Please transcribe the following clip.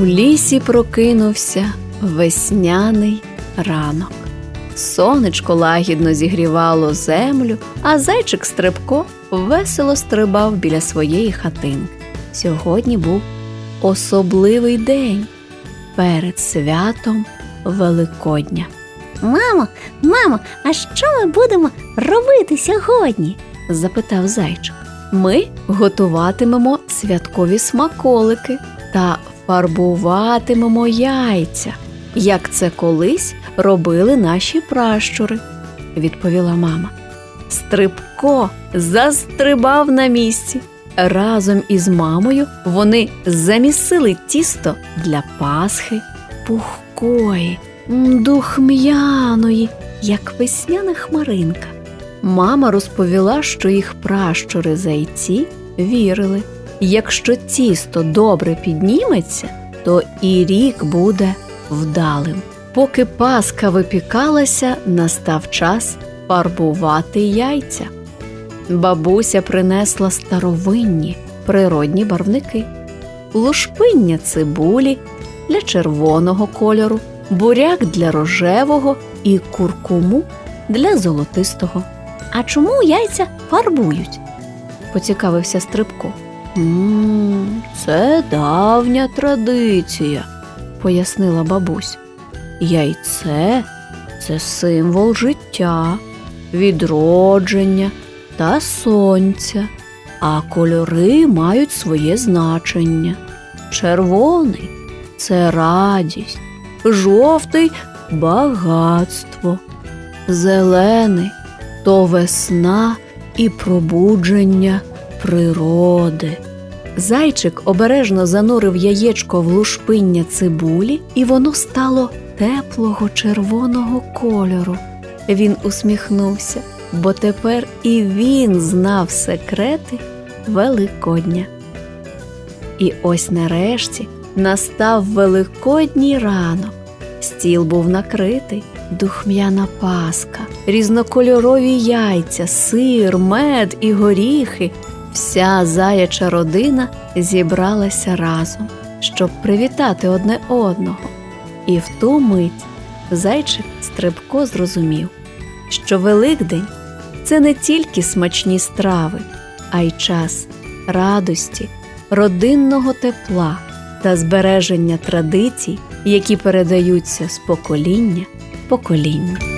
У лісі прокинувся весняний ранок. Сонечко лагідно зігрівало землю, а зайчик Стрибко весело стрибав біля своєї хатинки. Сьогодні був особливий день перед святом Великодня. Мамо, мамо, а що ми будемо робити сьогодні? запитав зайчик. Ми готуватимемо святкові смаколики та фарбуватимемо яйця, як це колись робили наші пращури, відповіла мама. Стрибко застрибав на місці. Разом із мамою вони замісили тісто для пасхи, пухкої, духм'яної, як весняна хмаринка. Мама розповіла, що їх пращури зайці вірили, якщо тісто добре підніметься, то і рік буде вдалим. Поки паска випікалася, настав час фарбувати яйця. Бабуся принесла старовинні природні барвники, лушпиння цибулі для червоного кольору, буряк для рожевого і куркуму для золотистого. А чому яйця фарбують? поцікавився Стрибко. «М, Це давня традиція, пояснила бабусь. Яйце це символ життя, відродження та сонця, а кольори мають своє значення. Червоний це радість, жовтий багатство, зелений то весна і пробудження природи. Зайчик обережно занурив яєчко в лушпиння цибулі, і воно стало теплого червоного кольору. Він усміхнувся, бо тепер і він знав секрети Великодня. І ось нарешті настав великодній ранок. Стіл був накритий, духмяна паска, різнокольорові яйця, сир, мед і горіхи. Вся заяча родина зібралася разом, щоб привітати одне одного. І в ту мить зайчик стрибко зрозумів, що Великдень це не тільки смачні страви, а й час радості, родинного тепла та збереження традицій, які передаються з покоління в покоління.